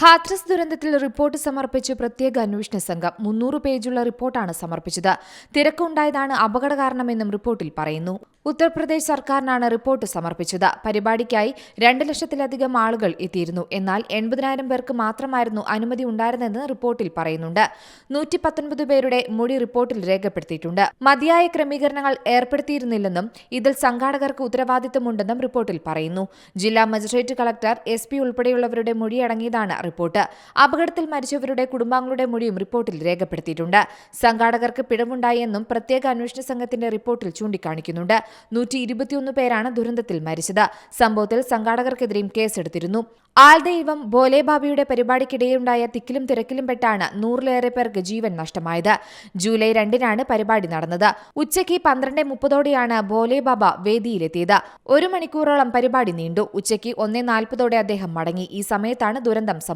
ഹാത്രസ് ദുരന്തത്തിൽ റിപ്പോർട്ട് സമർപ്പിച്ച് പ്രത്യേക അന്വേഷണ സംഘം മുന്നൂറ് പേജുള്ള റിപ്പോർട്ടാണ് സമർപ്പിച്ചത്. തിരക്കുണ്ടായതാണ് അപകട കാരണമെന്നും റിപ്പോർട്ടിൽ പറയുന്നു. ഉത്തർപ്രദേശ് സർക്കാരിനാണ് റിപ്പോർട്ട് സമർപ്പിച്ചത്. പരിപാടിക്കായി രണ്ട് ലക്ഷത്തിലധികം ആളുകൾ എത്തിയിരുന്നു. എന്നാൽ എൺപതിനായിരം പേർക്ക് മാത്രമായിരുന്നു അനുമതി ഉണ്ടായിരുന്നെന്ന് റിപ്പോർട്ടിൽ പറയുന്നുണ്ട്. നൂറ്റി പത്തൊൻപത് പേരുടെ മൊഴി റിപ്പോർട്ടിൽ രേഖപ്പെടുത്തിയിട്ടുണ്ട്. മതിയായ ക്രമീകരണങ്ങൾ ഏർപ്പെടുത്തിയിരുന്നില്ലെന്നും ഇതിൽ സംഘാടകർക്ക് ഉത്തരവാദിത്തമുണ്ടെന്നും റിപ്പോർട്ടിൽ പറയുന്നു. ജില്ലാ മജിസ്ട്രേറ്റ് കളക്ടർ എസ് പി ഉൾപ്പെടെയുള്ളവരുടെ മൊഴിയടങ്ങിയതാണ് റിപ്പോർട്ട്. അപകടത്തിൽ മരിച്ചവരുടെ കുടുംബാംഗങ്ങളുടെ മൊഴിയും റിപ്പോർട്ടിൽ രേഖപ്പെടുത്തിയിട്ടുണ്ട്. സംഘാടകർക്ക് പിഴവുണ്ടായെന്നും പ്രത്യേക അന്വേഷണ സംഘത്തിന്റെ റിപ്പോർട്ടിൽ ചൂണ്ടിക്കാണിക്കുന്നുണ്ട്. നൂറ്റി ഇരുപത്തിയൊന്ന് പേരാണ് ദുരന്തത്തിൽ മരിച്ചത്. സംഭവത്തിൽ സംഘാടകർക്കെതിരെയും കേസെടുത്തിരുന്നു. ആൽദൈവം ബോലേബാബിയുടെ ബാബയുടെ പരിപാടിക്കിടെയുണ്ടായ തിക്കിലും തിരക്കിലും പെട്ടാണ് നൂറിലേറെ പേർക്ക് ജീവൻ നഷ്ടമായത്. ജൂലൈ രണ്ടിനാണ് പരിപാടി നടന്നത്. ഉച്ചയ്ക്ക് പന്ത്രണ്ട് മുപ്പതോടെയാണ് ബോലേബാബ ബാബ വേദിയിലെത്തിയത്. ഒരു മണിക്കൂറോളം പരിപാടി നീണ്ടു. ഉച്ചയ്ക്ക് ഒന്നേ നാൽപ്പതോടെ അദ്ദേഹം മടങ്ങി. ഈ സമയത്താണ് ദുരന്തം സംഭവിച്ചത്